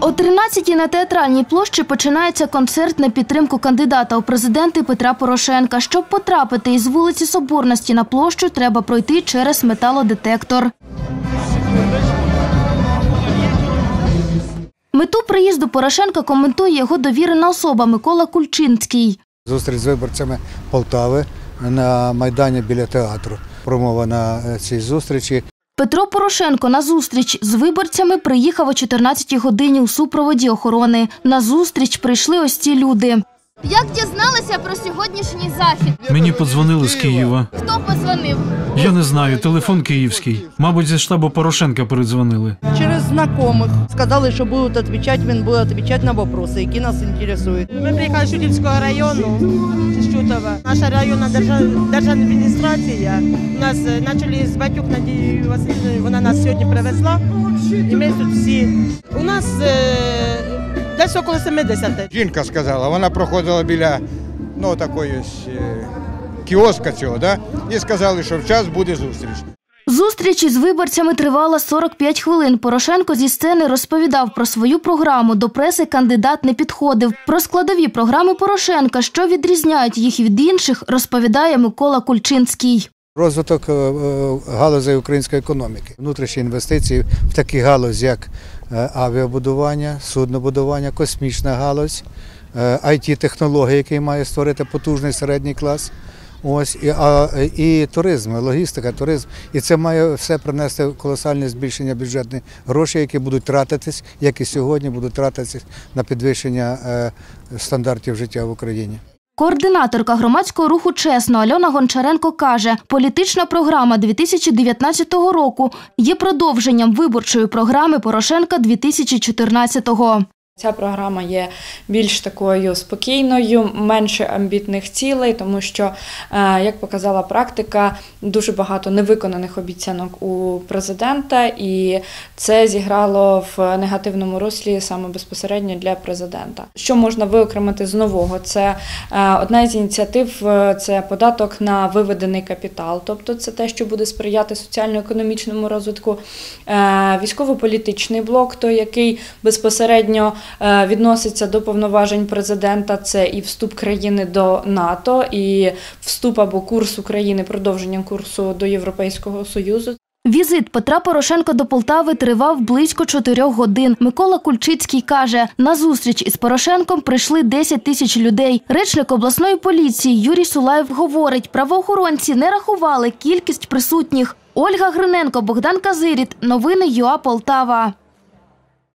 О 13-й на театральній площі починається концерт на підтримку кандидата у президенти Петра Порошенка. Щоб потрапити із вулиці Соборності на площу, треба пройти через металодетектор. Мету приїзду Порошенка коментує його довірена особа Микола Кульчинський. Зустріч з виборцями Полтави на Майдані біля театру. Промова на е, цій зустрічі. Петро Порошенко на зустріч з виборцями приїхав о 14-й годині у супроводі охорони. На зустріч прийшли ось ці люди. Як дізналися про сьогоднішній захід? Мені подзвонили з Києва. Хто позвонив? Я не знаю, телефон київський. Мабуть, зі штабу Порошенка передзвонили. Через знайомих. Сказали, що будуть відповідати, він буде відповідати на питання, які нас інтересують. Ми приїхали з Шутівського району, з Шутова. Наша районна держав- держадміністрація у нас е, почали з Батюк Надією Васильівною, вона нас сьогодні привезла. І ми тут всі. У нас е, десь около 70. Жінка сказала, вона проходила біля ну, такої ось, е, кіоска цього, да? і сказали, що в час буде зустріч. Зустріч із виборцями тривала 45 хвилин. Порошенко зі сцени розповідав про свою програму. До преси кандидат не підходив. Про складові програми Порошенка, що відрізняють їх від інших, розповідає Микола Кульчинський. Розвиток е, е, галузей української економіки, внутрішні інвестиції в такі галузі, як авіабудування, суднобудування, космічна галузь, it технології який має створити потужний середній клас. Ось і, а, і туризм, логістика, туризм. І це має все принести колосальне збільшення бюджетних грошей, які будуть тратитись, як і сьогодні будуть тратитись на підвищення е, стандартів життя в Україні. Координаторка громадського руху Чесно Альона Гончаренко каже, політична програма 2019 року є продовженням виборчої програми Порошенка 2014-го. Ця програма є більш такою спокійною, менше амбітних цілей, тому що, е, як показала практика, дуже багато невиконаних обіцянок у президента, і це зіграло в негативному руслі саме безпосередньо для президента. Що можна виокремити з нового? Це е, одна з ініціатив е, це податок на виведений капітал, тобто це те, що буде сприяти соціально-економічному розвитку, військово-політичний блок, той, який безпосередньо відноситься до повноважень президента, це і вступ країни до НАТО, і вступ або курс України, продовження курсу до Європейського Союзу. Візит Петра Порошенка до Полтави тривав близько чотирьох годин. Микола Кульчицький каже, на зустріч із Порошенком прийшли 10 тисяч людей. Речник обласної поліції Юрій Сулаєв говорить, правоохоронці не рахували кількість присутніх. Ольга Гриненко, Богдан Казиріт. Новини ЮА Полтава.